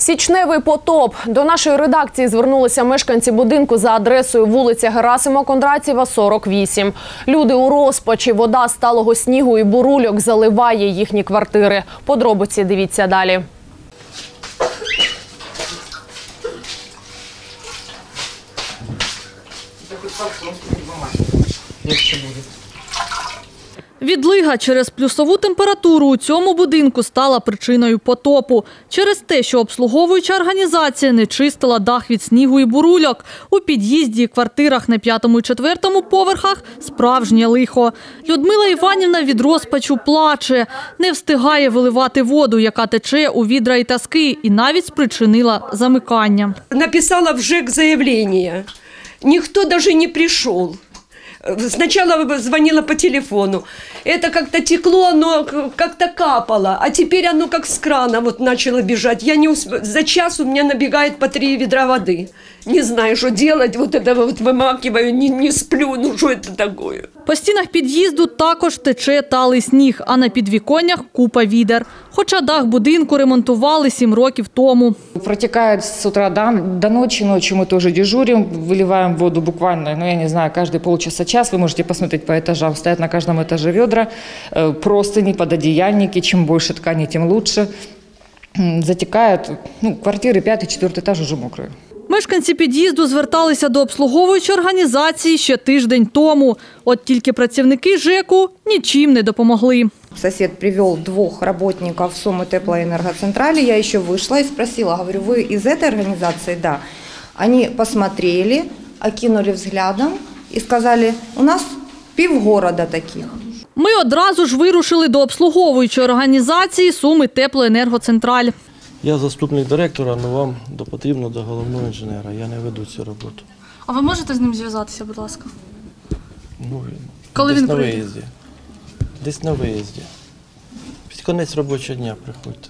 Січневий потоп. До нашої редакції звернулися мешканці будинку за адресою вулиця Герасима Кондратєва, 48. Люди у розпачі. Вода сталого снігу і бурульок заливає їхні квартири. Подробиці дивіться далі. Відлига через плюсову температуру у цьому будинку стала причиною потопу. Через те, що обслуговуюча організація не чистила дах від снігу і бурульок. У під'їзді і квартирах на п'ятому і четвертому поверхах справжнє лихо. Людмила Іванівна від розпачу плаче. Не встигає виливати воду, яка тече у відра і таски, і навіть спричинила замикання. написала в ЖЭК заявление. Никто даже не пришел. Сначала звонила по телефону. Это как-то текло, оно к- как-то капало. А теперь оно как с крана вот начало бежать. Я не усп... За час у меня набегает по три ведра воды. Не знаю, что делать. Вот это вот вымакиваю, не, не сплю. Ну что это такое? По стінах під'їзду також тече талий сніг, а на підвіконнях купа відер. Хоча дах будинку ремонтували сім років тому. Протекает с утра до, до ночи, ночью мы тоже дежурим, выливаем воду буквально, ну я не знаю, каждые полчаса-час, вы можете посмотреть по этажам, стоят на каждом этаже ведра, э, простыни, пододеяльники, чем больше ткани, тем лучше. М, Затекают, ну, квартиры пятый, четвертый этаж уже мокрые. Мешканці під'їзду зверталися до обслуговуючої організації ще тиждень тому. От тільки працівники ЖЕКу нічим не допомогли. Сосед привел двух работников Сумы теплоэнергоцентрали. Я еще вышла и спросила, говорю, вы из этой организации? Да. Они посмотрели, окинули взглядом и сказали, у нас півгорода таких. Ми одразу ж вирушили до обслуговуючої організації Суми Теплоенергоцентраль. Я заступник директора, але вам до потрібно до головного інженера. Я не веду цю роботу. А ви можете з ним зв'язатися, будь ласка? Ну, Коли десь він на прийде? виїзді. Десь на виїзді. Під конець робочого дня приходьте.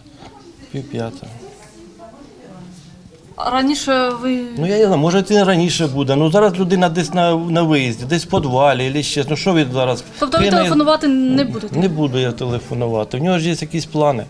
Пів п'ятого. Раніше ви Ну я не знаю, може це раніше буде. Ну зараз людина десь на, на виїзді, десь в подвалі, або ще. Ну що ви зараз? Тобто ви Я телефонувати не будете? Не буду я телефонувати. В нього ж є якісь плани.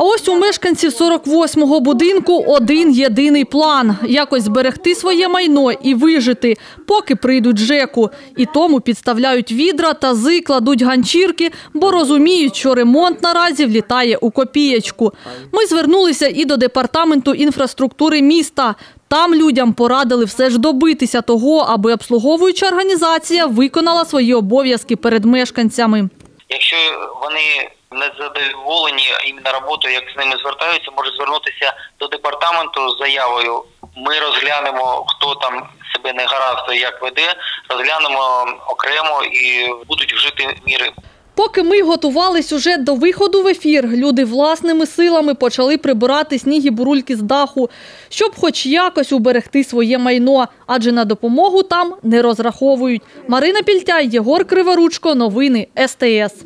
А ось у мешканців 48-го будинку один єдиний план – якось зберегти своє майно і вижити, поки прийдуть ЖЕКу. І тому підставляють відра, тази, кладуть ганчірки, бо розуміють, що ремонт наразі влітає у копієчку. Ми звернулися і до департаменту інфраструктури міста. Там людям порадили все ж добитися того, аби обслуговуюча організація виконала свої обов'язки перед мешканцями. Якщо вони не задоволені іменно роботою, як з ними звертаються, можуть звернутися до департаменту з заявою. Ми розглянемо, хто там себе не гаразд як веде, розглянемо окремо і будуть вжити міри. Поки ми готували сюжет до виходу в ефір, люди власними силами почали прибирати сніг і бурульки з даху, щоб хоч якось уберегти своє майно, адже на допомогу там не розраховують. Марина Пільтяй, Єгор Криворучко, новини СТС.